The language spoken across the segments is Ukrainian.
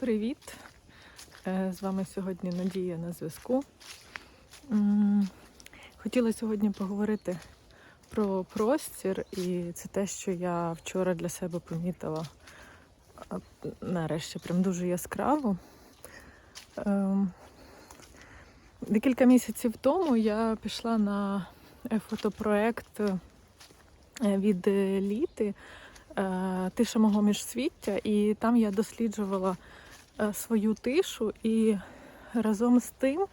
Привіт! Е, З вами сьогодні Надія на зв'язку. Хотіла сьогодні поговорити про простір, і це те, що я вчора для себе помітила нарешті прям дуже яскраво. Ем, Декілька місяців тому я пішла на е, фотопроект е, від літи Тиша мого міжсвіття, і там я досліджувала свою тишу, і разом з тим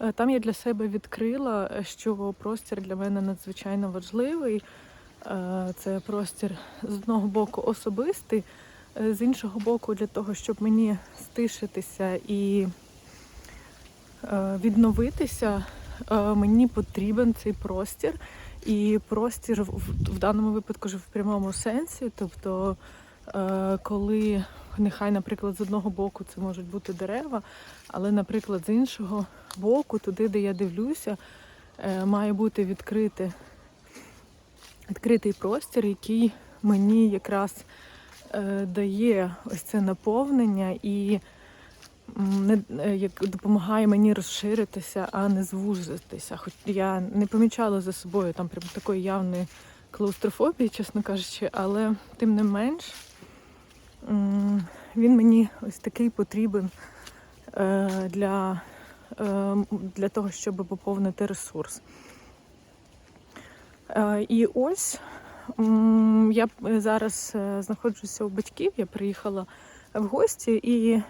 е, там я для себе відкрила, е, що простір для мене надзвичайно важливий. Е, Це простір з одного боку особистий, е, з іншого боку, для того, щоб мені стишитися і е, відновитися, е, мені потрібен цей простір. І простір в, даному випадку вже в прямому сенсі. Тобто, е, коли нехай, наприклад, з одного боку це можуть бути дерева, але, наприклад, з іншого боку, туди, де я дивлюся, е, має бути відкрити, відкритий простір, який мені якраз е, дає ось це наповнення і е, допомагає мені розширитися, а не звужитися. Хоч я не помічала за собою там прям такої явної клаустрофобії, чесно кажучи, але тим не менш він мені ось такий потрібен е, для, е, для того, щоб поповнити ресурс. Е, І ось я зараз знаходжуся у батьків, я приїхала в гості і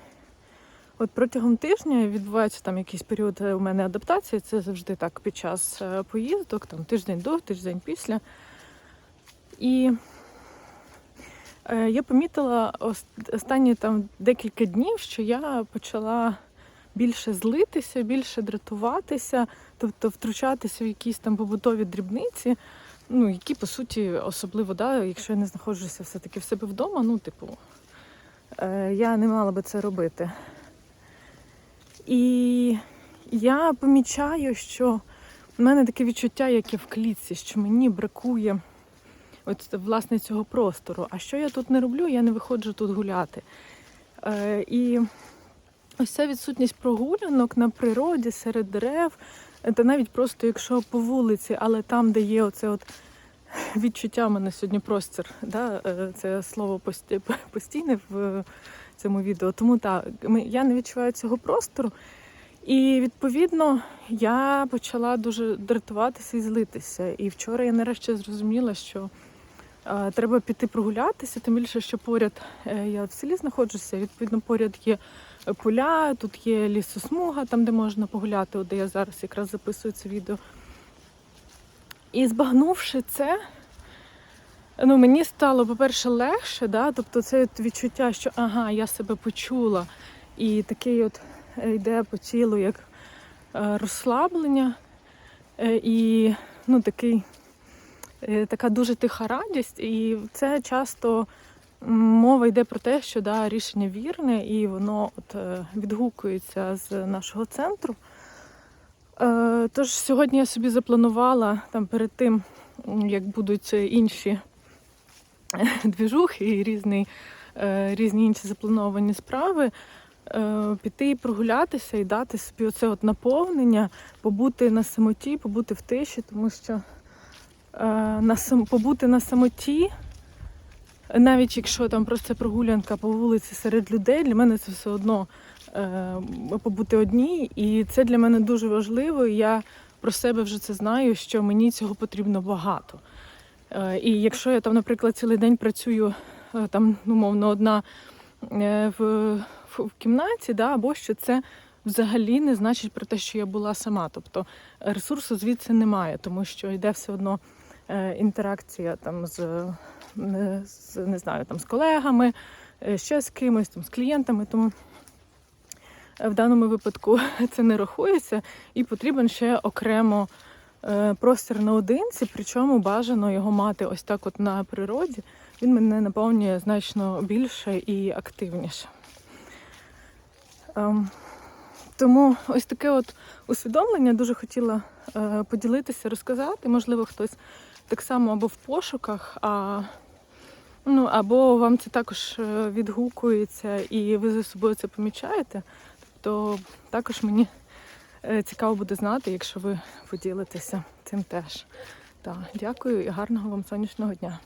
От протягом тижня відбувається там якийсь період у мене адаптації. Це завжди так під час поїздок, там тиждень до, тиждень після. І я помітила останні там декілька днів, що я почала більше злитися, більше дратуватися, тобто втручатися в якісь там побутові дрібниці. Ну, які по суті, особливо, да, якщо я не знаходжуся все-таки в себе вдома, ну, типу, е, я не мала би це робити. І я помічаю, що в мене таке відчуття, як і в клітці, що мені бракує от, власне цього простору. А що я тут не роблю, я не виходжу тут гуляти. Е, і ось ця відсутність прогулянок на природі, серед дерев, та навіть просто якщо по вулиці, але там, де є оце от відчуття, мене сьогодні простір, да? е, це слово постійне в цьому відео. Тому так, я не відчуваю цього простору. І відповідно я почала дуже дратуватися і злитися. І вчора я нарешті зрозуміла, що треба піти прогулятися, тим більше, що поряд е, я в селі знаходжуся, відповідно, поряд є поля, тут є лісосмуга, там де можна погуляти, де я зараз якраз записую це відео. І збагнувши це, ну мені стало, по-перше, легше, да? тобто це відчуття, що ага, я себе почула. І такий от е, йде по тілу як е, розслаблення, е, і ну, такий, е, така дуже тиха радість. І це часто мова йде про те, що да, рішення вірне, і воно от, е, відгукується з нашого центру. Е, Тож сьогодні я собі запланувала там перед тим, як будуть інші двіжухи і різні, е, різні інші заплановані справи, е, піти і прогулятися і дати собі оце от наповнення, побути на самоті, побути в тиші, тому що е, на сам, побути на самоті, навіть якщо там просто прогулянка по вулиці серед людей, для мене це все одно е, побути одній, і це для мене дуже важливо. і Я про себе вже це знаю, що мені цього потрібно багато. Е, І якщо я там, наприклад, цілий день працюю е, там, ну, мовно, одна е, в, в, в кімнаті, да, або що це взагалі не значить про те, що я була сама. Тобто ресурсу звідси немає, тому що йде все одно е, інтеракція там з, е, з не знаю, там з колегами, е, ще з кимось, там, з клієнтами. Тому е, в даному випадку це не рахується, і потрібен ще окремо е, простір наодинці, причому бажано його мати ось так от на природі. Він мене наповнює значно більше і активніше. Ем, тому ось таке от усвідомлення дуже хотіла е, поділитися, розказати. Можливо, хтось так само або в пошуках, а Ну, або вам це також е, відгукується і ви за собою це помічаєте, то також мені е, цікаво буде знати, якщо ви поділитеся цим теж. Так, дякую і гарного вам сонячного дня.